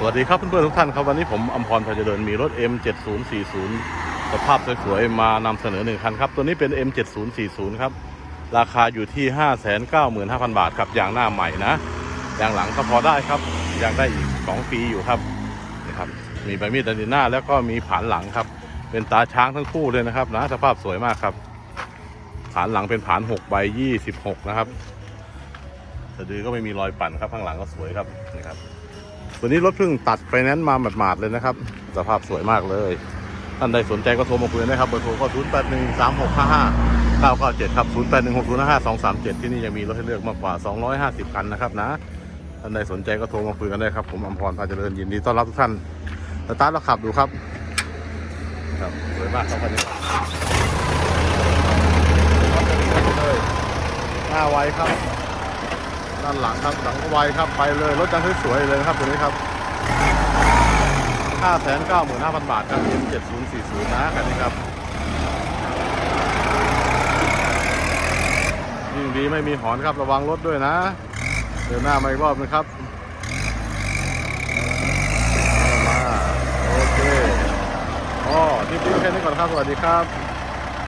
สวัสดีครับเพื่อนๆทุกท่านครับวันนี้ผมอมพรพาเจริญมีรถ M7040 สภาพสวยๆมานำเสนอหนึ่งคันครับ ตัวนี้เป็น M7040 ครับ ราคาอยู่ที่ 595,000 บาทครับยางหน้าใหม่นะยางหลังก็พอได้ครับยางได้อีก 2 ปีอยู่ครับนี่ครับมีใบมีดดันดินหน้าแล้วก็มีผานหลังครับ เป็นตาช้างทั้งคู่เลยนะครับนะสภาพสวยมากครับ ผานหลังเป็นผาน6ใบ26 นะครับสะดือก็ไม่มีรอยปั่นครับข้างหลังก็สวยครับนี่ครับ วันนี้รถเพิ่งตัดไฟแนนซ์มาหมาดๆเลยนะครับ สภาพสวยมากเลย ท่านใดสนใจก็โทรมาคุยได้ครับเบอร์โทรก็0 8 1 3 6 5 5 9 9 7ครับ0 8 1 6 0 5 2 3 7ที่นี่ยังมีรถให้เลือกมากกว่า250คันนะครับนะ ท่านใดสนใจก็โทรมาคุยกันได้ครับ ผมอมพรพาเจริญยินดีต้อนรับทุกท่านสตาร์ทแล้วขับดูครับ ครับสวยมากครับคันนี้หน้าไวครับ ด้านหลังครับหลังไวครับไปเลยรถจังสวยๆเลยครับตัวนี้ครับ595,000 บาทครับ M7040 นะคันนี้ครับยิ่งดีไม่มีหอนครับระวังรถด้วยนะ เดินหน้ามาอีกรอบนึงครับมาโอเคอ๋อที่นี้แค่นี้ก่อนครับ สวัสดีครับ